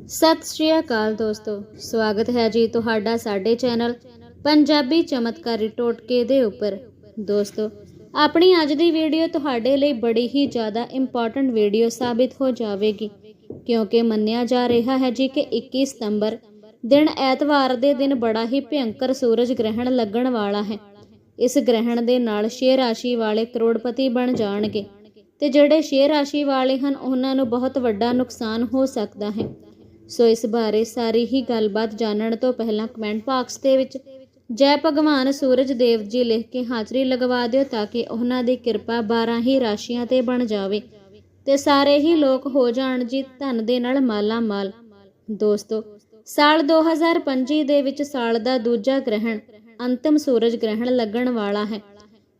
ਸਤਿ ਸ਼੍ਰੀ ਅਕਾਲ ਦੋਸਤੋ, ਸਵਾਗਤ ਹੈ ਜੀ ਤੁਹਾਡਾ ਸਾਡੇ ਚੈਨਲ ਪੰਜਾਬੀ ਚਮਤਕਾਰੀ ਟੋਟਕੇ ਦੇ ਉੱਪਰ। ਦੋਸਤੋ, ਆਪਣੀ ਅੱਜ ਦੀ ਵੀਡੀਓ ਤੁਹਾਡੇ ਲਈ ਬੜੀ ਹੀ ਜ਼ਿਆਦਾ ਇੰਪੋਰਟੈਂਟ ਵੀਡੀਓ ਸਾਬਿਤ ਹੋ ਜਾਵੇਗੀ, ਕਿਉਂਕਿ ਮੰਨਿਆ ਜਾ ਰਿਹਾ ਹੈ ਜੀ ਕਿ 21 ਸਤੰਬਰ ਦਿਨ ਐਤਵਾਰ ਦੇ ਦਿਨ ਬੜਾ ਹੀ ਭਿਅੰਕਰ ਸੂਰਜ ਗ੍ਰਹਿਣ ਲੱਗਣ ਵਾਲਾ ਹੈ। ਇਸ ਗ੍ਰਹਿਣ ਦੇ ਨਾਲ ਛੇ ਰਾਸ਼ੀ ਵਾਲੇ ਕਰੋੜਪਤੀ ਬਣ ਜਾਣਗੇ ਤੇ ਜਿਹੜੇ ਸ਼ੇਅ ਰਾਸ਼ੀ ਵਾਲੇ ਹਨ, ਉਹਨਾਂ ਨੂੰ ਬਹੁਤ ਵੱਡਾ ਨੁਕਸਾਨ ਹੋ ਸਕਦਾ ਹੈ। ਸੋ ਇਸ ਬਾਰੇ ਸਾਰੀ ਹੀ ਗੱਲਬਾਤ ਜਾਣਨ ਤੋਂ ਪਹਿਲਾਂ ਕਮੈਂਟ ਬਾਕਸ ਦੇ ਵਿੱਚ ਜੈ ਭਗਵਾਨ ਸੂਰਜ ਦੇਵ ਜੀ ਲਿਖ ਕੇ ਹਾਜ਼ਰੀ ਲਗਵਾ ਦਿਓ ਤਾਂ ਕਿ ਉਹਨਾਂ ਦੀ ਕਿਰਪਾ 12 ਹੀ ਰਾਸ਼ੀਆਂ ਤੇ ਬਣ ਜਾਵੇ। ਤੇ ਸਾਰੇ ਹੀ ਲੋਕ ਹੋ ਜਾਣ ਜੀ ਧਨ ਦੇ ਨਾਲ ਮਾਲਾ ਮਾਲ ਦੋਸਤੋ, ਸਾਲ 2025 ਦੇ ਵਿੱਚ ਸਾਲ ਦਾ ਦੂਜਾ ਗ੍ਰਹਿਣ ਅੰਤਮ ਸੂਰਜ ਗ੍ਰਹਿਣ ਲੱਗਣ ਵਾਲਾ ਹੈ।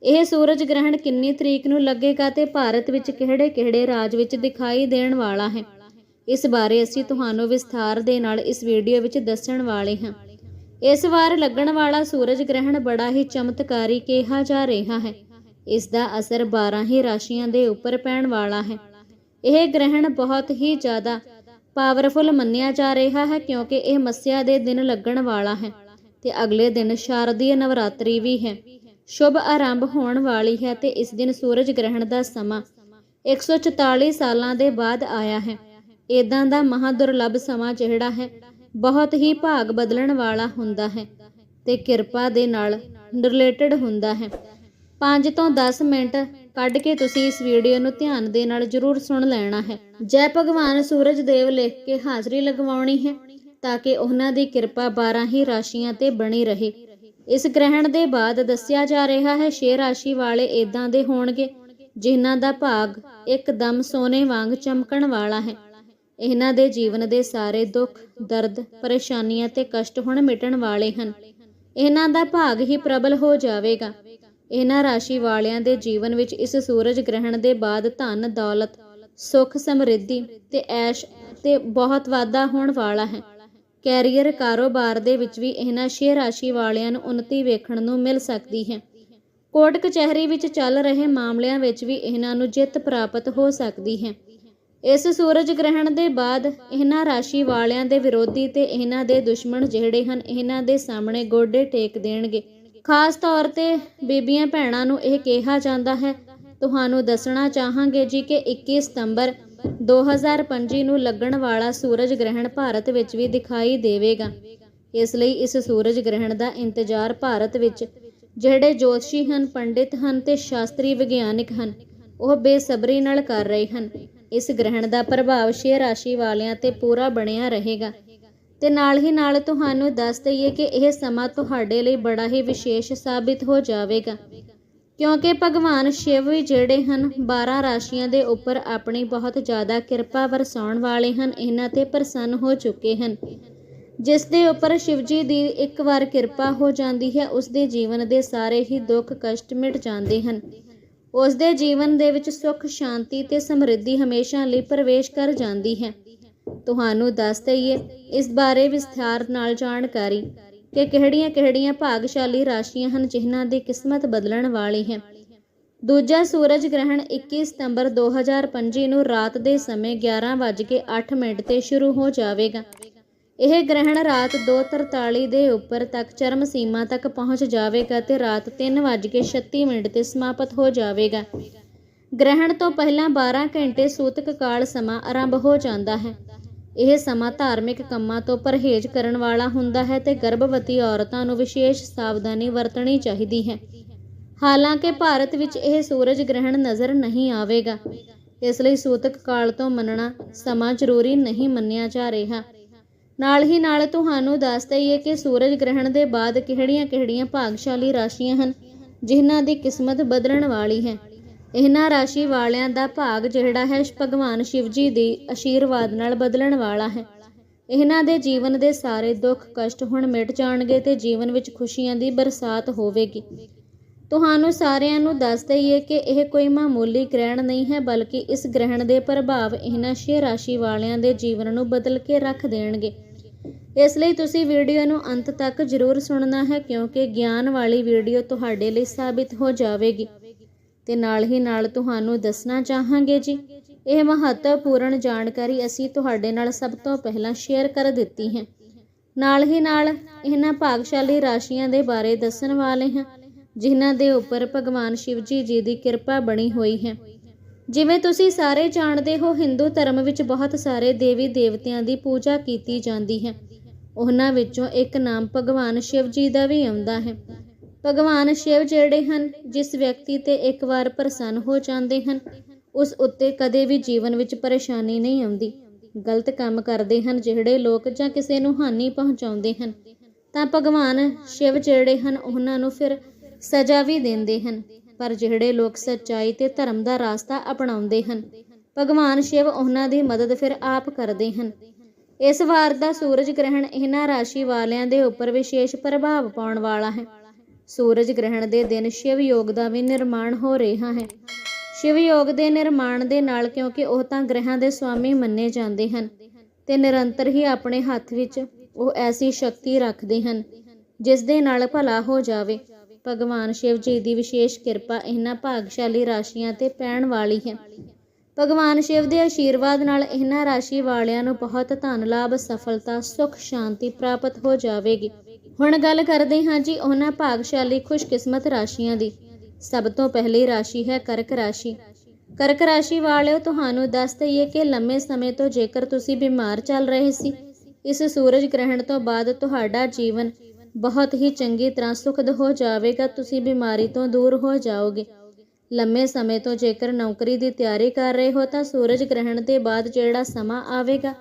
ਇਹ ਸੂਰਜ ਗ੍ਰਹਿਣ ਕਿੰਨੀ ਤਰੀਕ ਨੂੰ ਲੱਗੇਗਾ ਤੇ ਭਾਰਤ ਵਿੱਚ ਕਿਹੜੇ-ਕਿਹੜੇ ਰਾਜ ਵਿੱਚ ਦਿਖਾਈ ਦੇਣ ਵਾਲਾ ਹੈ? ਇਸ ਬਾਰੇ ਅਸੀਂ ਤੁਹਾਨੂੰ ਵਿਸਥਾਰ ਦੇ ਨਾਲ ਇਸ ਵੀਡੀਓ ਵਿੱਚ ਦੱਸਣ ਵਾਲੇ ਹਾਂ। ਇਸ ਵਾਰ ਲੱਗਣ ਵਾਲਾ ਸੂਰਜ ਗ੍ਰਹਿਣ ਬੜਾ ਹੀ ਚਮਤਕਾਰੀ ਕਿਹਾ ਜਾ ਰਿਹਾ ਹੈ। ਇਸ ਦਾ ਅਸਰ 12 ਹੀ ਰਾਸ਼ੀਆਂ ਦੇ ਉੱਪਰ ਪੈਣ ਵਾਲਾ ਹੈ। ਇਹ ਗ੍ਰਹਿਣ ਬਹੁਤ ਹੀ ਜ਼ਿਆਦਾ ਪਾਵਰਫੁਲ ਮੰਨਿਆ ਜਾ ਰਿਹਾ ਹੈ ਕਿਉਂਕਿ ਇਹ ਮੱਸਿਆ ਦੇ ਦਿਨ ਲੱਗਣ ਵਾਲਾ ਹੈ ਤੇ ਅਗਲੇ ਦਿਨ ਸ਼ਾਰਦੀय ਨਵਰਾਤਰੀ ਵੀ ਹੈ। ਸ਼ੁਭ ਆਰੰਭ ਹੋਣ ਵਾਲੀ ਹੈ ਤੇ ਇਸ ਦਿਨ ਸੂਰਜ ਗ੍ਰਹਿਣ ਦਾ ਸਮਾਂ 144 ਸਾਲਾਂ ਦੇ ਬਾਅਦ ਆਇਆ ਹੈ। ਇਦਾਂ ਦਾ ਮਹਾ ਦੁਰਲੱਭ ਸਮਾਂ ਜਿਹੜਾ ਹੈ, ਬਹੁਤ ਹੀ ਭਾਗ ਬਦਲਣ ਵਾਲਾ ਹੁੰਦਾ ਹੈ ਤੇ ਕਿਰਪਾ ਦੇ ਨਾਲ ਰਿਲੇਟਡ ਹੁੰਦਾ ਹੈ। 5 ਤੋਂ 10 ਮਿੰਟ ਕੱਢ ਕੇ ਤੁਸੀਂ ਇਸ ਵੀਡੀਓ ਨੂੰ ਧਿਆਨ ਦੇ ਨਾਲ ਜ਼ਰੂਰ ਸੁਣ ਲੈਣਾ ਹੈ। ਜੈ ਭਗਵਾਨ ਸੂਰਜ ਦੇਵ ਲਿਖ ਕੇ ਹਾਜ਼ਰੀ ਲਗਵਾਉਣੀ ਹੈ ਤਾਂ ਕਿ ਉਹਨਾਂ ਦੀ ਕਿਰਪਾ 12 ਹੀ ਰਾਸ਼ੀਆਂ ਤੇ ਬਣੀ ਰਹੇ। ਇਸ ਗ੍ਰਹਿਣ ਦੇ ਬਾਅਦ ਦੱਸਿਆ ਜਾ ਰਿਹਾ ਹੈ, ਛੇ ਰਾਸ਼ੀ ਵਾਲੇ ਇਦਾਂ ਦੇ ਹੋਣਗੇ, ਜਿਨ੍ਹਾਂ ਦਾ ਭਾਗ ਇੱਕਦਮ ਸੋਨੇ ਵਾਂਗ ਚਮਕਣ ਵਾਲਾ ਹੈ। ਇਹਨਾਂ ਦੇ ਜੀਵਨ ਦੇ ਸਾਰੇ ਦੁੱਖ, ਦਰਦ, ਪਰੇਸ਼ਾਨੀਆਂ ਤੇ ਕਸ਼ਟ ਹੁਣ ਮਿਟਣ ਵਾਲੇ ਹਨ। ਇਹਨਾਂ ਦਾ ਭਾਗ ਹੀ ਪ੍ਰਬਲ ਹੋ ਜਾਵੇਗਾ। ਇਹਨਾਂ ਰਾਸ਼ੀ ਵਾਲਿਆਂ ਦੇ ਜੀਵਨ ਵਿੱਚ ਇਸ ਸੂਰਜ ਗ੍ਰਹਿਣ ਦੇ ਬਾਅਦ ਧਨ, ਦੌਲਤ, ਸੁੱਖ, ਸਮਰਿੱਧੀ ਤੇ ਐਸ਼ ਤੇ ਬਹੁਤ ਵਾਧਾ ਹੋਣ ਵਾਲਾ ਹੈ। ਕੈਰੀਅਰ ਕਾਰੋਬਾਰ ਦੇ ਵਿੱਚ ਵੀ ਇਹਨਾਂ ਛੇ ਰਾਸ਼ੀ ਵਾਲਿਆਂ ਨੂੰ ਉન્નਤੀ ਵੇਖਣ ਨੂੰ ਮਿਲ ਸਕਦੀ ਹੈ। ਕੋਰਟ ਕਚਹਿਰੀ ਵਿੱਚ ਚੱਲ ਰਹੇ ਮਾਮਲਿਆਂ ਵਿੱਚ ਵੀ ਇਹਨਾਂ ਨੂੰ ਜਿੱਤ ਪ੍ਰਾਪਤ ਹੋ ਸਕਦੀ ਹੈ। ਇਸ ਸੂਰਜ ਗ੍ਰਹਿਣ ਦੇ ਬਾਅਦ ਇਹਨਾਂ ਰਾਸ਼ੀ ਵਾਲਿਆਂ ਦੇ ਵਿਰੋਧੀ ਤੇ ਇਹਨਾਂ ਦੇ ਦੁਸ਼ਮਣ ਜਿਹੜੇ ਹਨ, ਇਹਨਾਂ ਦੇ ਸਾਹਮਣੇ ਗੋਡੇ ਟੇਕ ਦੇਣਗੇ। ਖਾਸ ਤੌਰ ਤੇ ਬੀਬੀਆਂ ਭੈਣਾਂ ਨੂੰ ਇਹ ਕਿਹਾ ਜਾਂਦਾ ਹੈ, ਤੁਹਾਨੂੰ ਦੱਸਣਾ ਚਾਹਾਂਗੇ ਜੀ ਕਿ 21 ਸਤੰਬਰ 2025 ਨੂੰ ਲੱਗਣ ਵਾਲਾ ਸੂਰਜ ਗ੍ਰਹਿਣ ਭਾਰਤ ਵਿੱਚ ਵੀ ਦਿਖਾਈ ਦੇਵੇਗਾ। ਇਸ ਲਈ ਇਸ ਸੂਰਜ ਗ੍ਰਹਿਣ ਦਾ ਇੰਤਜ਼ਾਰ ਭਾਰਤ ਵਿੱਚ ਜਿਹੜੇ ਜੋਤਸ਼ੀ ਹਨ, ਪੰਡਿਤ ਹਨ ਤੇ ਸ਼ਾਸਤਰੀ ਵਿਗਿਆਨਿਕ ਹਨ, ਉਹ ਬੇਸਬਰੀ ਨਾਲ ਕਰ ਰਹੇ ਹਨ। ਇਸ ਗ੍ਰਹਿਣ ਦਾ ਪ੍ਰਭਾਵ ਛੇ ਰਾਸ਼ੀ ਵਾਲਿਆਂ ਤੇ ਪੂਰਾ ਬਣਿਆ ਰਹੇਗਾ। ਤੇ ਨਾਲ ਹੀ ਨਾਲ ਤੁਹਾਨੂੰ ਦੱਸ ਦਈਏ ਕਿ ਇਹ ਸਮਾਂ ਤੁਹਾਡੇ ਲਈ ਬੜਾ ਹੀ ਵਿਸ਼ੇਸ਼ ਸਾਬਿਤ ਹੋ ਜਾਵੇਗਾ। ਕਿਉਂਕਿ ਭਗਵਾਨ ਸ਼ਿਵ ਵੀ ਜਿਹੜੇ ਹਨ 12 ਰਾਸ਼ੀਆਂ ਦੇ ਉੱਪਰ ਆਪਣੀ ਬਹੁਤ ਜ਼ਿਆਦਾ ਕਿਰਪਾ ਵਰਸਾਉਣ ਵਾਲੇ ਹਨ, ਇਹਨਾਂ ਤੇ ਪ੍ਰਸੰਨ ਹੋ ਚੁੱਕੇ ਹਨ। ਜਿਸ ਦੇ ਉੱਪਰ ਸ਼ਿਵਜੀ ਦੀ ਇੱਕ ਵਾਰ ਕਿਰਪਾ ਹੋ ਜਾਂਦੀ ਹੈ, ਉਸ ਦੇ ਜੀਵਨ ਦੇ ਸਾਰੇ ਹੀ ਦੁੱਖ ਕਸ਼ਟ ਮਿਟ ਜਾਂਦੇ ਹਨ। ਉਸ ਦੇ ਜੀਵਨ ਦੇ ਵਿੱਚ ਸੁੱਖ, ਸ਼ਾਂਤੀ ਤੇ ਸਮਰਿੱਧੀ ਹਮੇਸ਼ਾ ਲਈ ਪ੍ਰਵੇਸ਼ ਕਰ ਜਾਂਦੀ ਹੈ। ਤੁਹਾਨੂੰ ਦੱਸ ਦਈਏ, ਇਸ ਬਾਰੇ ਵਿਸਥਾਰ ਨਾਲ ਜਾਣਕਾਰੀ ਕਿ ਕਿਹੜੀਆਂ-ਕਿਹੜੀਆਂ ਭਾਗਸ਼ਾਲੀ ਰਾਸ਼ੀਆਂ ਹਨ ਜਿਨ੍ਹਾਂ ਦੀ ਕਿਸਮਤ ਬਦਲਣ ਵਾਲੀ ਹੈ। ਦੂਜਾ ਸੂਰਜ ਗ੍ਰਹਿਣ 21 ਸਤੰਬਰ 2025 ਨੂੰ ਰਾਤ ਦੇ ਸਮੇਂ 11:08 ਮਿੰਟ ਤੇ ਸ਼ੁਰੂ ਹੋ ਜਾਵੇਗਾ। ਇਹ ਗ੍ਰਹਿਣ ਰਾਤ 2:43 ਦੇ ਉੱਪਰ ਤੱਕ ਚਰਮ ਸੀਮਾ ਤੱਕ ਪਹੁੰਚ ਜਾਵੇਗਾ ਤੇ ਰਾਤ 3:36 ਮਿੰਟ ਤੇ ਸਮਾਪਤ ਹੋ ਜਾਵੇਗਾ। ਗ੍ਰਹਿਣ ਤੋਂ ਪਹਿਲਾਂ 12 ਘੰਟੇ ਸੂਤਕ ਕਾਲ ਸਮਾਂ ਆਰੰਭ ਹੋ ਜਾਂਦਾ ਹੈ। ਇਹ ਸਮਾਂ ਧਾਰਮਿਕ ਕੰਮਾਂ ਤੋਂ ਪਰਹੇਜ਼ ਕਰਨ ਵਾਲਾ ਹੁੰਦਾ ਹੈ ਤੇ ਗਰਭਵਤੀ ਔਰਤਾਂ ਨੂੰ ਵਿਸ਼ੇਸ਼ ਸਾਵਧਾਨੀ ਵਰਤਣੀ ਚਾਹੀਦੀ ਹੈ। ਹਾਲਾਂਕਿ ਭਾਰਤ ਵਿੱਚ ਇਹ ਸੂਰਜ ਗ੍ਰਹਿਣ ਨਜ਼ਰ ਨਹੀਂ ਆਵੇਗਾ। ਇਸ ਲਈ ਸੂਤਕ ਕਾਲ ਤੋਂ ਮੰਨਣਾ ਸਮਾਂ ਜ਼ਰੂਰੀ ਨਹੀਂ ਮੰਨਿਆ ਜਾ ਰਿਹਾ। ਨਾਲ ਹੀ ਨਾਲ ਤੁਹਾਨੂੰ ਦੱਸ ਦਈਏ ਕਿ ਸੂਰਜ ਗ੍ਰਹਿਣ ਦੇ ਬਾਅਦ ਕਿਹੜੀਆਂ-ਕਿਹੜੀਆਂ ਭਾਗਸ਼ਾਲੀ ਰਾਸ਼ੀਆਂ ਹਨ, ਜਿਨ੍ਹਾਂ ਦੀ ਕਿਸਮਤ ਬਦਲਣ ਵਾਲੀ ਹੈ। ਇਹਨਾਂ ਰਾਸ਼ੀ ਵਾਲਿਆਂ ਦਾ ਭਾਗ ਜਿਹੜਾ ਹੈ, ਭਗਵਾਨ ਸ਼ਿਵ ਜੀ ਦੀ ਆਸ਼ੀਰਵਾਦ ਨਾਲ ਬਦਲਣ ਵਾਲਾ ਹੈ। ਇਹਨਾਂ ਦੇ ਜੀਵਨ ਦੇ ਸਾਰੇ ਦੁੱਖ ਕਸ਼ਟ ਹੁਣ ਮਿਟ ਜਾਣਗੇ ਤੇ ਜੀਵਨ ਵਿੱਚ ਖੁਸ਼ੀਆਂ ਦੀ ਬਰਸਾਤ ਹੋਵੇਗੀ। ਤੁਹਾਨੂੰ ਸਾਰਿਆਂ ਨੂੰ ਦੱਸ ਦਈਏ ਕਿ ਇਹ ਕੋਈ ਮਾਮੂਲੀ ਗ੍ਰਹਿਣ ਨਹੀਂ ਹੈ, ਬਲਕਿ ਇਸ ਗ੍ਰਹਿਣ ਦੇ ਪ੍ਰਭਾਵ ਇਹਨਾਂ ਛੇ ਰਾਸ਼ੀ ਵਾਲਿਆਂ ਦੇ ਜੀਵਨ ਨੂੰ ਬਦਲ ਕੇ ਰੱਖ ਦੇਣਗੇ। ਇਸ ਲਈ ਤੁਸੀਂ ਵੀਡੀਓ ਨੂੰ ਅੰਤ ਤੱਕ ਜ਼ਰੂਰ ਸੁਣਨਾ ਹੈ, ਕਿਉਂਕਿ ਗਿਆਨ ਵਾਲੀ ਵੀਡੀਓ ਤੁਹਾਡੇ ਲਈ ਸਾਬਿਤ ਹੋ ਜਾਵੇਗੀ। ਤੇ ਨਾਲ ਹੀ ਨਾਲ ਤੁਹਾਨੂੰ ਦੱਸਣਾ ਚਾਹਾਂਗੇ ਜੀ, ਇਹ ਮਹੱਤਵਪੂਰਨ ਜਾਣਕਾਰੀ ਅਸੀਂ ਤੁਹਾਡੇ ਨਾਲ ਸਭ ਤੋਂ ਪਹਿਲਾਂ ਸ਼ੇਅਰ ਕਰ ਦਿੱਤੀ ਹੈ। ਨਾਲ ਹੀ ਨਾਲ ਇਹਨਾਂ ਭਾਗਸ਼ਾਲੀ ਰਾਸ਼ੀਆਂ ਦੇ ਬਾਰੇ ਦੱਸਣ ਵਾਲੇ ਹਾਂ, ਜਿਨ੍ਹਾਂ ਦੇ ਉੱਪਰ ਭਗਵਾਨ ਸ਼ਿਵ ਜੀ ਜੀ ਦੀ ਕਿਰਪਾ ਬਣੀ ਹੋਈ ਹੈ। ਜਿਵੇਂ ਤੁਸੀਂ ਸਾਰੇ ਜਾਣਦੇ ਹੋ, ਹਿੰਦੂ ਧਰਮ ਵਿੱਚ ਬਹੁਤ ਸਾਰੇ ਦੇਵੀ ਦੇਵਤਿਆਂ ਦੀ ਪੂਜਾ ਕੀਤੀ ਜਾਂਦੀ ਹੈ। ਉਹਨਾਂ ਵਿੱਚੋਂ ਇੱਕ ਨਾਮ ਭਗਵਾਨ ਸ਼ਿਵ ਜੀ ਦਾ ਵੀ ਆਉਂਦਾ ਹੈ। ਭਗਵਾਨ ਸ਼ਿਵ ਜਿਹੜੇ ਹਨ, ਜਿਸ ਵਿਅਕਤੀ ਤੇ ਇੱਕ ਵਾਰ ਪ੍ਰਸੰਨ ਹੋ ਜਾਂਦੇ ਹਨ, ਉਸ ਉੱਤੇ ਕਦੇ ਵੀ ਜੀਵਨ ਵਿੱਚ ਪਰੇਸ਼ਾਨੀ ਨਹੀਂ ਆਉਂਦੀ। ਗਲਤ ਕੰਮ ਕਰਦੇ ਹਨ ਜਿਹੜੇ ਲੋਕ ਜਾਂ ਕਿਸੇ ਨੂੰ ਹਾਨੀ ਪਹੁੰਚਾਉਂਦੇ ਹਨ, ਤਾਂ ਭਗਵਾਨ ਸ਼ਿਵ ਜਿਹੜੇ ਹਨ, ਉਹਨਾਂ ਨੂੰ ਫਿਰ ਸਜ਼ਾ ਵੀ ਦਿੰਦੇ ਹਨ। ਪਰ ਜਿਹੜੇ ਲੋਕ ਸੱਚਾਈ ਤੇ ਧਰਮ ਦਾ ਰਾਸਤਾ ਅਪਣਾਉਂਦੇ ਹਨ, ਭਗਵਾਨ ਸ਼ਿਵ ਉਹਨਾਂ ਦੀ ਮਦਦ ਫਿਰ ਆਪ ਕਰਦੇ ਹਨ। ਇਸ ਵਾਰ ਦਾ ਸੂਰਜ ਗ੍ਰਹਿਣ ਇਹਨਾਂ ਰਾਸ਼ੀ ਵਾਲਿਆਂ ਦੇ ਉੱਪਰ ਵਿਸ਼ੇਸ਼ ਪ੍ਰਭਾਵ ਪਾਉਣ ਵਾਲਾ ਹੈ। ਸੂਰਜ ਗ੍ਰਹਿਣ ਦੇ ਦਿਨ ਸ਼ਿਵ ਯੋਗ ਦਾ ਵੀ ਨਿਰਮਾਣ ਹੋ ਰਿਹਾ ਹੈ। ਸ਼ਿਵ ਯੋਗ ਦੇ ਨਿਰਮਾਣ ਦੇ ਨਾਲ ਕਿਉਂਕਿ ਉਹ ਤਾਂ ਗ੍ਰਹਿਾਂ ਦੇ ਸਵਾਮੀ ਮੰਨੇ ਜਾਂਦੇ ਹਨ ਤੇ ਨਿਰੰਤਰ ਹੀ ਆਪਣੇ ਹੱਥ ਵਿੱਚ ਉਹ ਐਸੀ ਸ਼ਕਤੀ ਰੱਖਦੇ ਹਨ, ਜਿਸ ਦੇ ਨਾਲ ਭਲਾ ਹੋ ਜਾਵੇ। ਭਗਵਾਨ ਸ਼ਿਵ ਜੀ ਦੀ ਵਿਸ਼ੇਸ਼ ਕਿਰਪਾ ਇਹਨਾਂ ਭਾਗਸ਼ਾਲੀ ਰਾਸ਼ੀਆਂ ਤੇ ਪੈਣ ਵਾਲੀ ਹੈ। ਭਗਵਾਨ ਸ਼ਿਵ ਦੇ ਆਸ਼ੀਰਵਾਦ ਨਾਲ ਇਹਨਾਂ ਰਾਸ਼ੀ ਵਾਲਿਆਂ ਨੂੰ ਬਹੁਤ ਧਨ ਲਾਭ, ਸਫਲਤਾ, ਸੁਖ, ਸ਼ਾਂਤੀ ਪ੍ਰਾਪਤ ਹੋ ਜਾਵੇਗੀ। ਹੁਣ ਗੱਲ ਕਰਦੇ ਹਾਂ ਜੀ ਉਹਨਾਂ ਭਾਗਸ਼ਾਲੀ ਖੁਸ਼ਕਿਸਮਤ ਰਾਸ਼ੀਆਂ ਦੀ। ਸਭ ਤੋਂ ਪਹਿਲੀ ਰਾਸ਼ੀ ਹੈ ਕਰਕ ਰਾਸ਼ੀ। ਕਰਕ ਰਾਸ਼ੀ ਵਾਲਿਓ, ਤੁਹਾਨੂੰ ਦੱਸ ਦਈਏ ਕਿ ਲੰਮੇ ਸਮੇਂ ਤੋਂ ਜੇਕਰ ਤੁਸੀਂ ਬਿਮਾਰ ਚੱਲ ਰਹੇ ਸੀ, ਇਸ ਸੂਰਜ ਗ੍ਰਹਿਣ ਤੋਂ ਬਾਅਦ ਤੁਹਾਡਾ ਜੀਵਨ ਬਹੁਤ ਹੀ ਚੰਗੀ ਤਰ੍ਹਾਂ ਸੁਖਦ ਹੋ ਜਾਵੇਗਾ, ਤੁਸੀਂ ਬਿਮਾਰੀ ਤੋਂ ਦੂਰ ਹੋ ਜਾਓਗੇ। ਲੰਮੇ ਸਮੇਂ ਤੋਂ ਜੇਕਰ ਨੌਕਰੀ ਦੀ ਤਿਆਰੀ ਕਰ ਰਹੇ ਹੋ ਤਾਂ ਸੂਰਜ ਗ੍ਰਹਿਣ ਦੇ ਬਾਅਦ ਜਿਹੜਾ ਸਮਾਂ ਆਵੇਗਾ,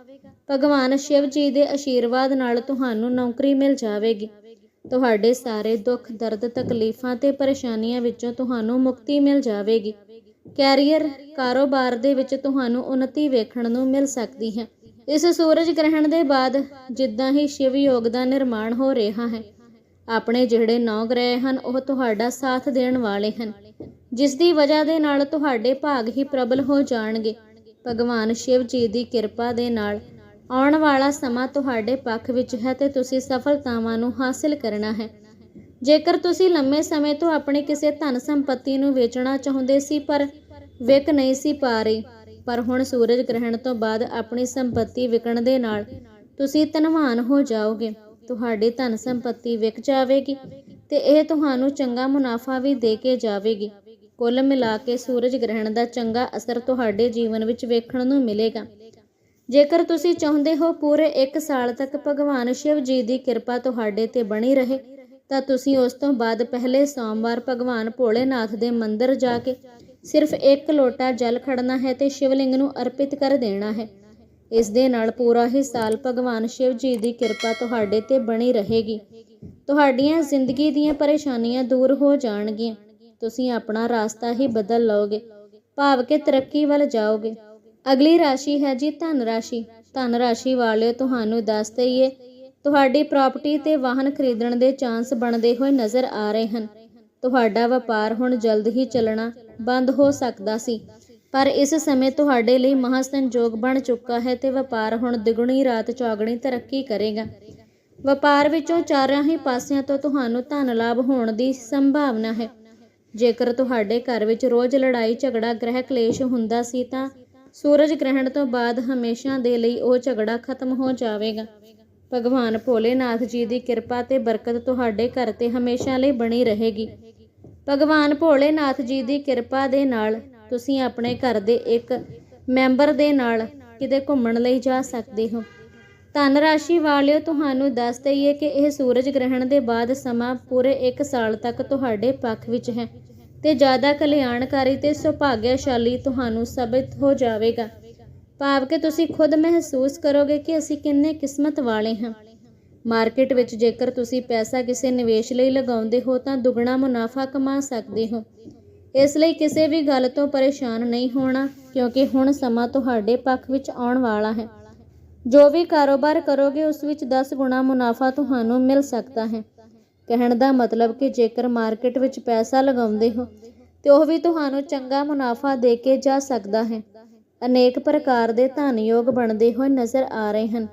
ਭਗਵਾਨ ਸ਼ਿਵ ਜੀ ਦੇ ਆਸ਼ੀਰਵਾਦ ਨਾਲ ਤੁਹਾਨੂੰ ਨੌਕਰੀ ਮਿਲ ਜਾਵੇਗੀ। ਤੁਹਾਡੇ ਸਾਰੇ ਦੁੱਖ, ਦਰਦ, ਤਕਲੀਫਾਂ ਤੇ ਪਰੇਸ਼ਾਨੀਆਂ ਵਿੱਚੋਂ ਤੁਹਾਨੂੰ ਮੁਕਤੀ ਮਿਲ ਜਾਵੇਗੀ। ਕੈਰੀਅਰ ਕਾਰੋਬਾਰ ਦੇ ਵਿੱਚ ਤੁਹਾਨੂੰ ਉન્નਤੀ ਵੇਖਣ ਨੂੰ ਮਿਲ ਸਕਦੀ ਹੈ। ਇਸ ਸੂਰਜ ਗ੍ਰਹਿਣ ਦੇ ਬਾਅਦ ਜਿੱਦਾਂ ਹੀ ਸ਼ਿਵ ਯੋਗ ਦਾ ਨਿਰਮਾਣ ਹੋ ਰਿਹਾ ਹੈ, ਆਪਣੇ ਜਿਹੜੇ ਨੌ ਗ੍ਰਹਿ ਹਨ ਉਹ ਤੁਹਾਡਾ ਸਾਥ ਦੇਣ ਵਾਲੇ ਹਨ। ਜਿਸ ਦੀ ਵਜ੍ਹਾ ਦੇ ਨਾਲ ਤੁਹਾਡੇ ਭਾਗ ਹੀ ਪ੍ਰਬਲ ਹੋ ਜਾਣਗੇ। ਭਗਵਾਨ ਸ਼ਿਵ ਜੀ ਦੀ ਕਿਰਪਾ ਦੇ ਨਾਲ ਆਉਣ ਵਾਲਾ ਸਮਾਂ ਤੁਹਾਡੇ ਪੱਖ ਵਿੱਚ ਹੈ ਤੇ ਤੁਸੀਂ ਸਫਲਤਾਵਾਂ ਨੂੰ ਹਾਸਲ ਕਰਨਾ ਹੈ। ਜੇਕਰ ਤੁਸੀਂ ਲੰਮੇ ਸਮੇਂ ਤੋਂ ਆਪਣੇ ਕਿਸੇ ਧਨ ਸੰਪਤੀ ਨੂੰ ਵੇਚਣਾ ਚਾਹੁੰਦੇ ਸੀ ਪਰ ਵਿਕ ਨਹੀਂ ਸੀ ਪਾ ਰਹੇ, ਪਰ ਹੁਣ ਸੂਰਜ ਗ੍ਰਹਿਣ ਤੋਂ ਬਾਅਦ ਆਪਣੀ ਸੰਪਤੀ ਵਿਕਣ ਦੇ ਨਾਲ ਤੁਸੀਂ ਧਨਵਾਨ ਹੋ ਜਾਓਗੇ। ਤੁਹਾਡੀ ਧਨ ਸੰਪਤੀ ਵਿਕ ਜਾਵੇਗੀ ਤੇ ਇਹ ਤੁਹਾਨੂੰ ਚੰਗਾ ਮੁਨਾਫਾ ਵੀ ਦੇ ਕੇ ਜਾਵੇਗੀ। ਕੁੱਲ ਮਿਲਾ ਕੇ ਸੂਰਜ ਗ੍ਰਹਿਣ ਦਾ ਚੰਗਾ ਅਸਰ ਤੁਹਾਡੇ ਜੀਵਨ ਵਿੱਚ ਵੇਖਣ ਨੂੰ ਮਿਲੇਗਾ। ਜੇਕਰ ਤੁਸੀਂ ਚਾਹੁੰਦੇ ਹੋ ਪੂਰੇ 1 ਸਾਲ ਤੱਕ ਭਗਵਾਨ ਸ਼ਿਵ ਜੀ ਦੀ ਕਿਰਪਾ ਤੁਹਾਡੇ ਤੇ ਬਣੀ ਰਹੇ, ਤਾਂ ਤੁਸੀਂ ਉਸ ਤੋਂ ਬਾਅਦ ਪਹਿਲੇ ਸੋਮਵਾਰ ਭਗਵਾਨ ਭੋਲੇਨਾਥ ਦੇ ਮੰਦਿਰ ਜਾ ਕੇ ਸਿਰਫ ਇੱਕ ਲੋਟਾ ਜਲ ਖੜਨਾ ਹੈ ਤੇ ਸ਼ਿਵਲਿੰਗ ਨੂੰ ਅਰਪਿਤ ਕਰ ਦੇਣਾ ਹੈ। ਇਸ ਦੇ ਨਾਲ ਪੂਰਾ ਹੀ ਸਾਲ ਭਗਵਾਨ ਸ਼ਿਵ ਜੀ ਦੀ ਕਿਰਪਾ ਤੁਹਾਡੇ ਤੇ ਬਣੀ ਰਹੇਗੀ। ਤੁਹਾਡੀਆਂ ਜ਼ਿੰਦਗੀ ਦੀਆਂ ਪਰੇਸ਼ਾਨੀਆਂ ਦੂਰ ਹੋ ਜਾਣਗੀਆਂ। ਤੁਸੀਂ ਆਪਣਾ ਰਾਸਤਾ ਹੀ ਬਦਲ ਲਓਗੇ। ਭਾਵ ਕਿ ਤਰੱਕੀ ਵੱਲ ਜਾਓਗੇ। ਅਗਲੀ ਰਾਸ਼ੀ ਹੈ ਜੀ ਧਨ ਰਾਸ਼ੀ। ਧਨ ਰਾਸ਼ੀ ਵਾਲਿਓ, ਤੁਹਾਨੂੰ ਦੱਸ ਦਈਏ, ਤੁਹਾਡੀ ਪ੍ਰਾਪਰਟੀ ਤੇ ਵਾਹਨ ਖਰੀਦਣ ਦੇ ਚਾਂਸ ਬਣਦੇ ਹੋਏ ਨਜ਼ਰ ਆ ਰਹੇ ਹਨ। ਤੁਹਾਡਾ ਵਪਾਰ ਹੁਣ ਜਲਦ ਹੀ ਚੱਲਣਾ ਬੰਦ ਹੋ ਸਕਦਾ ਸੀ। ਪਰ ਇਸ ਸਮੇਂ ਤੁਹਾਡੇ ਲਈ ਮਹਾ ਸੰਜੋਗ ਬਣ ਚੁੱਕਾ ਹੈ ਤੇ ਵਪਾਰ ਹੁਣ ਦੁਗਣੀ ਰਾਤ ਚੌਗਣੀ ਤਰੱਕੀ ਕਰੇਗਾ। ਵਪਾਰ ਵਿੱਚੋਂ ਚਾਰਾਂ ਹੀ ਪਾਸਿਆਂ ਤੋਂ ਤੁਹਾਨੂੰ ਧਨ ਲਾਭ ਹੋਣ ਦੀ ਸੰਭਾਵਨਾ ਹੈ। ਜੇਕਰ ਤੁਹਾਡੇ ਘਰ ਵਿੱਚ ਰੋਜ਼ ਲੜਾਈ, ਝਗੜਾ, ਗ੍ਰਹਿ ਕਲੇਸ਼ ਹੁੰਦਾ ਸੀ ਤਾਂ ਸੂਰਜ ਗ੍ਰਹਿਣ ਤੋਂ ਬਾਅਦ ਹਮੇਸ਼ਾ ਦੇ ਲਈ ਉਹ ਝਗੜਾ ਖਤਮ ਹੋ ਜਾਵੇਗਾ। ਭਗਵਾਨ ਭੋਲੇਨਾਥ ਜੀ ਦੀ ਕਿਰਪਾ ਤੇ ਬਰਕਤ ਤੁਹਾਡੇ ਘਰ ਤੇ ਹਮੇਸ਼ਾ ਲਈ ਬਣੀ ਰਹੇਗੀ। ਭਗਵਾਨ ਭੋਲੇਨਾਥ ਜੀ ਦੀ ਕਿਰਪਾ ਦੇ ਨਾਲ ਤੁਸੀਂ ਆਪਣੇ ਘਰ ਦੇ ਇੱਕ ਮੈਂਬਰ ਦੇ ਨਾਲ ਕਿਤੇ ਘੁੰਮਣ ਲਈ ਜਾ ਸਕਦੇ ਹੋ। ਧਨ ਰਾਸ਼ੀ ਵਾਲਿਓ, ਤੁਹਾਨੂੰ ਦੱਸ ਦਈਏ ਕਿ ਇਹ ਸੂਰਜ ਗ੍ਰਹਿਣ ਦੇ ਬਾਅਦ ਸਮਾਂ ਪੂਰੇ 1 ਸਾਲ ਤੱਕ ਤੁਹਾਡੇ ਪੱਖ ਵਿੱਚ ਹੈ ਤੇ ਜ਼ਿਆਦਾ ਕਲਿਆਣਕਾਰੀ ਤੇ ਸੁਭਾਗਿਆਸ਼ਾਲੀ ਤੁਹਾਨੂੰ ਸਾਬਿਤ ਹੋ ਜਾਵੇਗਾ। ਭਾਵ ਕਿ ਤੁਸੀਂ ਖੁਦ ਮਹਿਸੂਸ ਕਰੋਗੇ ਕਿ ਅਸੀਂ ਕਿੰਨੇ ਕਿਸਮਤ ਵਾਲੇ ਹਾਂ। ਮਾਰਕੀਟ ਵਿੱਚ ਜੇਕਰ ਤੁਸੀਂ ਪੈਸਾ ਕਿਸੇ ਨਿਵੇਸ਼ ਲਈ ਲਗਾਉਂਦੇ ਹੋ, ਤਾਂ ਦੁੱਗਣਾ ਮੁਨਾਫਾ ਕਮਾ ਸਕਦੇ ਹੋ। ਇਸ ਲਈ ਕਿਸੇ ਵੀ ਗੱਲ ਤੋਂ ਪਰੇਸ਼ਾਨ ਨਹੀਂ ਹੋਣਾ, ਕਿਉਂਕਿ ਹੁਣ ਸਮਾਂ ਤੁਹਾਡੇ ਪੱਖ ਵਿੱਚ ਆਉਣ ਵਾਲਾ ਹੈ। ਜੋ ਵੀ ਕਾਰੋਬਾਰ ਕਰੋਗੇ, ਉਸ ਵਿੱਚ 10 ਗੁਣਾ ਮੁਨਾਫਾ ਤੁਹਾਨੂੰ ਮਿਲ ਸਕਦਾ ਹੈ। ਕਹਿਣ ਦਾ ਮਤਲਬ ਕਿ ਜੇਕਰ ਮਾਰਕੀਟ ਵਿੱਚ ਪੈਸਾ ਲਗਾਉਂਦੇ ਹੋ, ਤੇ ਉਹ ਵੀ ਤੁਹਾਨੂੰ ਚੰਗਾ ਮੁਨਾਫਾ ਦੇ ਕੇ ਜਾ ਸਕਦਾ ਹੈ। ਅਨੇਕ ਪ੍ਰਕਾਰ ਦੇ ਧਨਯੋਗ ਬਣਦੇ ਹੋਏ ਨਜ਼ਰ ਆ ਰਹੇ ਹਨ।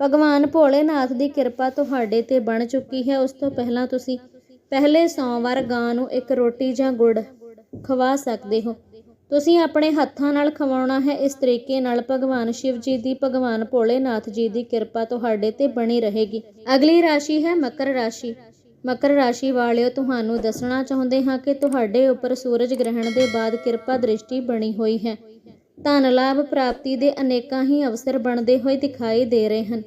ਭਗਵਾਨ ਭੋਲੇਨਾਥ ਦੀ ਕਿਰਪਾ ਤੁਹਾਡੇ ਤੇ ਬਣ ਚੁੱਕੀ ਹੈ। ਉਸ ਤੋਂ ਪਹਿਲਾਂ ਤੁਸੀਂ ਪਹਿਲੇ ਸੋਮਵਾਰ ਗਾਂ ਨੂੰ ਇੱਕ ਰੋਟੀ ਜਾਂ ਗੁੜ ਖਵਾ ਸਕਦੇ ਹੋ। ਤੁਸੀਂ ਆਪਣੇ ਹੱਥਾਂ ਨਾਲ ਖਵਾਉਣਾ ਹੈ, ਇਸ ਤਰੀਕੇ ਨਾਲ ਭਗਵਾਨ ਸ਼ਿਵ ਜੀ ਦੀ, ਭਗਵਾਨ ਭੋਲੇਨਾਥ ਜੀ ਦੀ ਕਿਰਪਾ ਤੁਹਾਡੇ ਤੇ ਬਣੀ ਰਹੇਗੀ। ਅਗਲੀ ਰਾਸ਼ੀ ਹੈ ਮਕਰ ਰਾਸ਼ੀ। ਮਕਰ ਰਾਸ਼ੀ ਵਾਲਿਓ, ਤੁਹਾਨੂੰ ਦੱਸਣਾ ਚਾਹੁੰਦੇ ਹਾਂ ਕਿ ਤੁਹਾਡੇ ਉੱਪਰ ਸੂਰਜ ਗ੍ਰਹਿਣ ਦੇ ਬਾਅਦ ਕਿਰਪਾ ਦ੍ਰਿਸ਼ਟੀ ਬਣੀ ਹੋਈ ਹੈ। ਧਨ ਲਾਭ ਪ੍ਰਾਪਤੀ ਦੇ ਅਨੇਕਾਂ ਹੀ ਅਵਸਰ ਬਣਦੇ ਹੋਏ ਦਿਖਾਈ ਦੇ ਰਹੇ ਹਨ।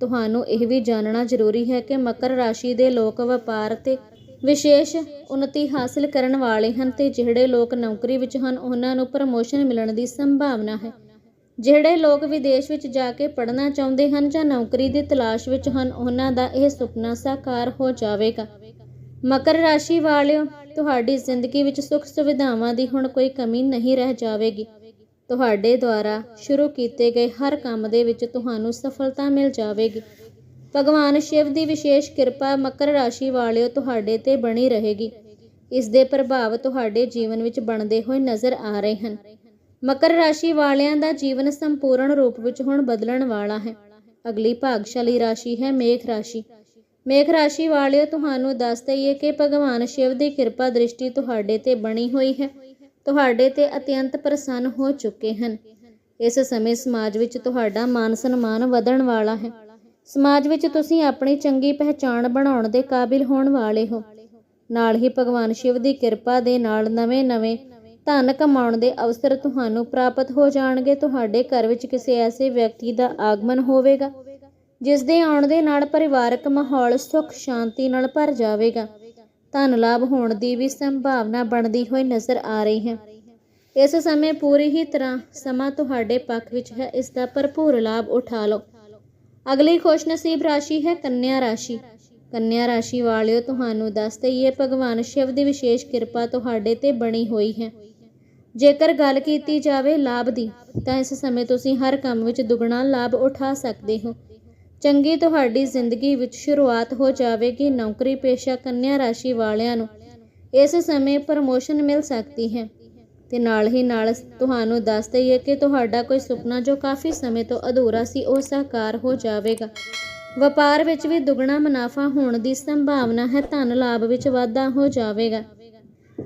ਤੁਹਾਨੂੰ ਇਹ ਵੀ ਜਾਣਨਾ ਜ਼ਰੂਰੀ ਹੈ ਕਿ ਮਕਰ ਰਾਸ਼ੀ ਦੇ ਲੋਕ ਵਪਾਰ ਤੇ ਵਿਸ਼ੇਸ਼ ਉન્નਤੀ ਹਾਸਲ ਕਰਨ ਵਾਲੇ ਹਨ ਤੇ ਜਿਹੜੇ ਲੋਕ ਨੌਕਰੀ ਵਿੱਚ ਹਨ, ਉਹਨਾਂ ਨੂੰ ਪ੍ਰਮੋਸ਼ਨ ਮਿਲਣ ਦੀ ਸੰਭਾਵਨਾ ਹੈ। ਜਿਹੜੇ ਲੋਕ ਵਿਦੇਸ਼ ਵਿੱਚ ਜਾ ਕੇ ਪੜ੍ਹਨਾ ਚਾਹੁੰਦੇ ਹਨ ਜਾਂ ਨੌਕਰੀ ਦੀ ਤਲਾਸ਼ ਵਿੱਚ ਹਨ, ਉਹਨਾਂ ਦਾ ਇਹ ਸੁਪਨਾ ਸਾਕਾਰ ਹੋ ਜਾਵੇਗਾ। ਮਕਰ ਰਾਸ਼ੀ ਵਾਲਿਓ, ਤੁਹਾਡੀ ਜ਼ਿੰਦਗੀ ਵਿੱਚ ਸੁੱਖ ਸੁਵਿਧਾਵਾਂ ਦੀ ਹੁਣ ਕੋਈ ਕਮੀ ਨਹੀਂ ਰਹਿ ਜਾਵੇਗੀ। ਤੁਹਾਡੇ ਦੁਆਰਾ ਸ਼ੁਰੂ ਕੀਤੇ ਗਏ ਹਰ ਕੰਮ ਦੇ ਵਿੱਚ ਤੁਹਾਨੂੰ ਸਫਲਤਾ ਮਿਲ ਜਾਵੇਗੀ। ਭਗਵਾਨ ਸ਼ਿਵ ਦੀ ਵਿਸ਼ੇਸ਼ ਕਿਰਪਾ ਮਕਰ ਰਾਸ਼ੀ ਵਾਲਿਓ ਤੁਹਾਡੇ ਤੇ ਬਣੀ ਰਹੇਗੀ। ਇਸ ਦੇ ਪ੍ਰਭਾਵ ਤੁਹਾਡੇ ਜੀਵਨ ਵਿੱਚ ਬਣਦੇ ਹੋਏ ਨਜ਼ਰ ਆ ਰਹੇ ਹਨ। ਮਕਰ ਰਾਸ਼ੀ ਵਾਲਿਆਂ ਦਾ ਜੀਵਨ ਸੰਪੂਰਨ ਰੂਪ ਵਿੱਚ ਹੁਣ ਬਦਲਣ ਵਾਲਾ ਹੈ। ਅਗਲੀ ਭਾਗਸ਼ਾਲੀ ਰਾਸ਼ੀ ਹੈ ਮੇਖ ਰਾਸ਼ੀ। ਮੇਖ ਰਾਸ਼ੀ ਵਾਲਿਓ, ਤੁਹਾਨੂੰ ਦੱਸ ਦਈਏ ਕਿ ਭਗਵਾਨ ਸ਼ਿਵ ਦੀ ਕਿਰਪਾ ਦ੍ਰਿਸ਼ਟੀ ਤੁਹਾਡੇ ਤੇ ਬਣੀ ਹੋਈ ਹੈ। ਤੁਹਾਡੇ ਤੇ ਅਤਿਅੰਤ ਪ੍ਰਸੰਨ ਹੋ ਚੁੱਕੇ ਹਨ। ਇਸ ਸਮੇਂ ਸਮਾਜ ਵਿੱਚ ਤੁਹਾਡਾ ਮਾਨ ਸਨਮਾਨ ਵਧਣ ਵਾਲਾ ਹੈ। ਸਮਾਜ ਵਿੱਚ ਤੁਸੀਂ ਆਪਣੀ ਚੰਗੀ ਪਹਿਚਾਣ ਬਣਾਉਣ ਦੇ ਕਾਬਿਲ ਹੋਣ ਵਾਲੇ ਹੋ। ਨਾਲ ਹੀ ਭਗਵਾਨ ਸ਼ਿਵ ਦੀ ਕਿਰਪਾ ਦੇ ਨਾਲ ਨਵੇਂ-ਨਵੇਂ ਧਨ ਕਮਾਉਣ ਦੇ ਅਵਸਰ ਤੁਹਾਨੂੰ ਪ੍ਰਾਪਤ ਹੋ ਜਾਣਗੇ। ਤੁਹਾਡੇ ਘਰ ਵਿੱਚ ਕਿਸੇ ਐਸੇ ਵਿਅਕਤੀ ਦਾ ਆਗਮਨ ਹੋਵੇਗਾ, ਜਿਸ ਦੇ ਆਉਣ ਦੇ ਨਾਲ ਪਰਿਵਾਰਕ ਮਾਹੌਲ ਸੁੱਖ, ਸ਼ਾਂਤੀ ਨਾਲ ਭਰ ਜਾਵੇਗਾ। ਧਨ ਲਾਭ ਹੋਣ ਦੀ ਵੀ ਸੰਭਾਵਨਾ ਬਣਦੀ ਹੋਈ ਨਜ਼ਰ ਆ ਰਹੀ ਹੈ। ਇਸ ਸਮੇਂ ਪੂਰੀ ਹੀ ਤਰ੍ਹਾਂ ਸਮਾਂ ਤੁਹਾਡੇ ਪੱਖ ਵਿੱਚ ਹੈ, ਇਸ ਦਾ ਭਰਪੂਰ ਲਾਭ ਉਠਾ ਲਓ। ਅਗਲੀ ਖੁਸ਼ਨਸੀਬ ਰਾਸ਼ੀ ਹੈ ਕੰਨਿਆ ਰਾਸ਼ੀ। ਕੰਨਿਆ ਰਾਸ਼ੀ ਵਾਲਿਓ, ਤੁਹਾਨੂੰ ਦੱਸ ਦਈਏ, ਭਗਵਾਨ ਸ਼ਿਵ ਦੀ ਵਿਸ਼ੇਸ਼ ਕਿਰਪਾ ਤੁਹਾਡੇ ਤੇ ਬਣੀ ਹੋਈ ਹੈ। ਜੇਕਰ ਗੱਲ ਕੀਤੀ ਜਾਵੇ ਲਾਭ ਦੀ, ਤਾਂ ਇਸ ਸਮੇਂ ਤੁਸੀਂ ਹਰ ਕੰਮ ਵਿੱਚ ਦੁੱਗਣਾ ਲਾਭ ਉਠਾ ਸਕਦੇ ਹੋ। ਚੰਗੀ ਤੁਹਾਡੀ ਜ਼ਿੰਦਗੀ ਵਿੱਚ ਸ਼ੁਰੂਆਤ ਹੋ ਜਾਵੇਗੀ ਨੌਕਰੀ ਪੇਸ਼ਾ ਕੰਨਿਆ ਰਾਸ਼ੀ ਵਾਲਿਆਂ ਨੂੰ। ਇਸ ਸਮੇਂ ਪ੍ਰਮੋਸ਼ਨ ਮਿਲ ਸਕਦੀ ਹੈ। ਤੇ ਨਾਲ ਹੀ ਨਾਲ ਤੁਹਾਨੂੰ ਦੱਸ ਦਈਏ ਕਿ ਤੁਹਾਡਾ ਕੋਈ ਸੁਪਨਾ ਜੋ ਕਾਫੀ ਸਮੇਂ ਤੋਂ ਅਧੂਰਾ ਸੀ, ਉਹ ਸਾਕਾਰ ਹੋ ਜਾਵੇਗਾ। ਵਪਾਰ ਵਿੱਚ ਵੀ ਦੁੱਗਣਾ ਮੁਨਾਫਾ ਹੋਣ ਦੀ ਸੰਭਾਵਨਾ ਹੈ, ਧਨ ਲਾਭ ਵਿੱਚ ਵਾਧਾ ਹੋ ਜਾਵੇਗਾ।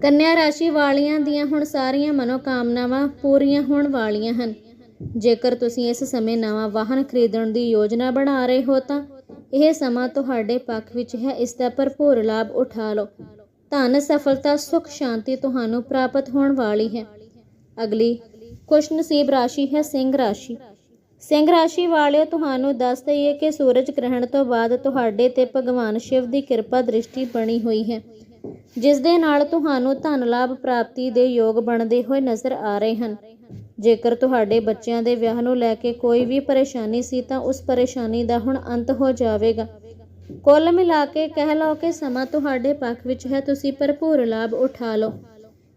ਕੰਨਿਆ ਰਾਸ਼ੀ ਵਾਲਿਆਂ ਦੀਆਂ ਹੁਣ ਸਾਰੀਆਂ ਮਨੋਕਾਮਨਾਵਾਂ ਪੂਰੀਆਂ ਹੋਣ ਵਾਲੀਆਂ ਹਨ। ਜੇਕਰ ਤੁਸੀਂ ਇਸ ਸਮੇਂ ਨਵਾਂ ਵਾਹਨ ਖਰੀਦਣ ਦੀ ਯੋਜਨਾ ਬਣਾ ਰਹੇ ਹੋ ਤਾਂ ਇਹ ਸਮਾਂ ਤੁਹਾਡੇ ਪੱਖ ਵਿੱਚ ਹੈ, ਇਸ ਦਾ ਭਰਪੂਰ ਲਾਭ ਉਠਾ ਲਓ। ਧਨ, ਸਫਲਤਾ, ਸੁਖ, ਸ਼ਾਂਤੀ ਤੁਹਾਨੂੰ ਪ੍ਰਾਪਤ ਹੋਣ ਵਾਲੀ ਹੈ। ਅਗਲੀ ਖੁਸ਼ਨਸੀਬ ਰਾਸ਼ੀ ਹੈ ਸਿੰਘ ਰਾਸ਼ੀ। ਸਿੰਘ ਰਾਸ਼ੀ ਵਾਲਿਓ, ਤੁਹਾਨੂੰ ਦੱਸ ਦਈਏ ਕਿ ਸੂਰਜ ਗ੍ਰਹਿਣ ਤੋਂ ਬਾਅਦ ਤੁਹਾਡੇ ਤੇ ਭਗਵਾਨ ਸ਼ਿਵ ਦੀ ਕਿਰਪਾ ਦ੍ਰਿਸ਼ਟੀ ਬਣੀ ਹੋਈ ਹੈ। ਜਿਸ ਦੇ ਨਾਲ ਤੁਹਾਨੂੰ ਧਨ ਲਾਭ ਪ੍ਰਾਪਤੀ ਦੇ ਯੋਗ ਬਣਦੇ ਹੋਏ ਨਜ਼ਰ ਆ ਰਹੇ ਹਨ। ਜੇਕਰ ਤੁਹਾਡੇ ਬੱਚਿਆਂ ਦੇ ਵਿਆਹ ਨੂੰ ਲੈ ਕੇ ਕੋਈ ਵੀ ਪਰੇਸ਼ਾਨੀ ਸੀ ਤਾਂ ਉਸ ਪਰੇਸ਼ਾਨੀ ਦਾ ਹੁਣ ਅੰਤ ਹੋ ਜਾਵੇਗਾ। ਕੁੱਲ ਮਿਲਾ ਕੇ ਕਹਿ ਲਓ ਕਿ ਸਮਾਂ ਤੁਹਾਡੇ ਪੱਖ ਵਿੱਚ ਹੈ, ਤੁਸੀਂ ਭਰਪੂਰ ਲਾਭ ਉਠਾ ਲਓ।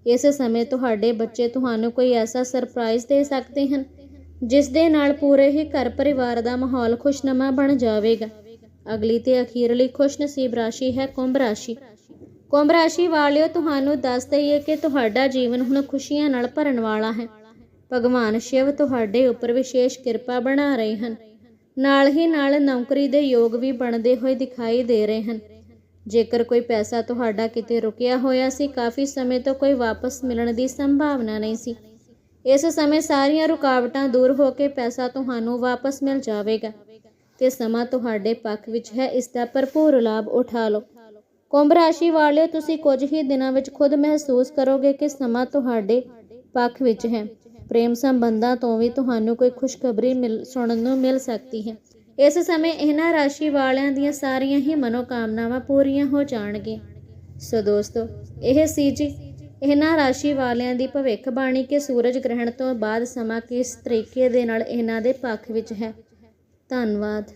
ਇਸ ਸਮੇਂ ਤੁਹਾਡੇ ਬੱਚੇ ਤੁਹਾਨੂੰ ਕੋਈ ਐਸਾ ਸਰਪ੍ਰਾਈਜ਼ ਦੇ ਸਕਦੇ ਹਨ, ਜਿਸ ਦੇ ਨਾਲ ਪੂਰੇ ਹੀ ਘਰ ਪਰਿਵਾਰ ਦਾ ਮਾਹੌਲ ਖੁਸ਼ਨਮਾ ਬਣ ਜਾਵੇਗਾ। ਅਗਲੀ ਤੇ ਅਖੀਰਲੀ ਖੁਸ਼ਨਸੀਬ ਰਾਸ਼ੀ ਹੈ ਕੁੰਭ ਰਾਸ਼ੀ। ਕੁੰਭ ਰਾਸ਼ੀ ਵਾਲਿਓ, ਤੁਹਾਨੂੰ ਦੱਸ ਦਈਏ ਕਿ ਤੁਹਾਡਾ ਜੀਵਨ ਹੁਣ ਖੁਸ਼ੀਆਂ ਨਾਲ ਭਰਨ ਵਾਲਾ ਹੈ। ਭਗਵਾਨ ਸ਼ਿਵ ਤੁਹਾਡੇ ਉੱਪਰ ਵਿਸ਼ੇਸ਼ ਕਿਰਪਾ ਬਣਾ ਰਹੇ ਹਨ। ਨਾਲ ਹੀ ਨਾਲ ਨੌਕਰੀ ਦੇ ਯੋਗ ਵੀ ਬਣਦੇ ਹੋਏ ਦਿਖਾਈ ਦੇ ਰਹੇ ਹਨ। ਜੇਕਰ ਕੋਈ ਪੈਸਾ ਤੁਹਾਡਾ ਕਿਤੇ ਰੁਕਿਆ ਹੋਇਆ ਸੀ, ਕਾਫੀ ਸਮੇਂ ਤੋਂ ਕੋਈ ਵਾਪਸ ਮਿਲਣ ਦੀ ਸੰਭਾਵਨਾ ਨਹੀਂ ਸੀ। ਇਸ ਸਮੇਂ ਸਾਰੀਆਂ ਰੁਕਾਵਟਾਂ ਦੂਰ ਹੋ ਕੇ ਪੈਸਾ ਤੁਹਾਨੂੰ ਵਾਪਸ ਮਿਲ ਜਾਵੇਗਾ ਤੇ ਸਮਾਂ ਤੁਹਾਡੇ ਪੱਖ ਵਿੱਚ ਹੈ, ਇਸ ਦਾ ਭਰਪੂਰ ਲਾਭ ਉਠਾ ਲਓ। ਕੁੰਭ ਰਾਸ਼ੀ ਵਾਲਿਓ, ਤੁਸੀਂ ਕੁਝ ਹੀ ਦਿਨਾਂ ਵਿੱਚ ਖੁਦ ਮਹਿਸੂਸ ਕਰੋਗੇ ਕਿ ਸਮਾਂ ਤੁਹਾਡੇ ਪੱਖ ਵਿੱਚ ਹੈ। ਪ੍ਰੇਮ ਸੰਬੰਧਾਂ ਤੋਂ ਵੀ ਤੁਹਾਨੂੰ ਕੋਈ ਖੁਸ਼ਖਬਰੀ ਮਿਲ, ਸੁਣਨ ਨੂੰ ਮਿਲ ਸਕਦੀ ਹੈ। ਇਸ ਸਮੇਂ ਇਹਨਾਂ ਰਾਸ਼ੀ ਵਾਲਿਆਂ ਦੀਆਂ ਸਾਰੀਆਂ ਹੀ ਮਨੋਕਾਮਨਾਵਾਂ ਪੂਰੀਆਂ ਹੋ ਜਾਣਗੀਆਂ। ਸੋ ਦੋਸਤੋ, ਇਹ ਸੀ ਜੀ ਇਹਨਾਂ ਰਾਸ਼ੀ ਵਾਲਿਆਂ ਦੀ ਭਵਿੱਖਬਾਣੀ ਕਿ ਸੂਰਜ ਗ੍ਰਹਿਣ ਤੋਂ ਬਾਅਦ ਸਮਾਂ ਕਿਸ ਤਰੀਕੇ ਦੇ ਨਾਲ ਇਹਨਾਂ ਦੇ ਪੱਖ ਵਿੱਚ ਹੈ। ਧੰਨਵਾਦ।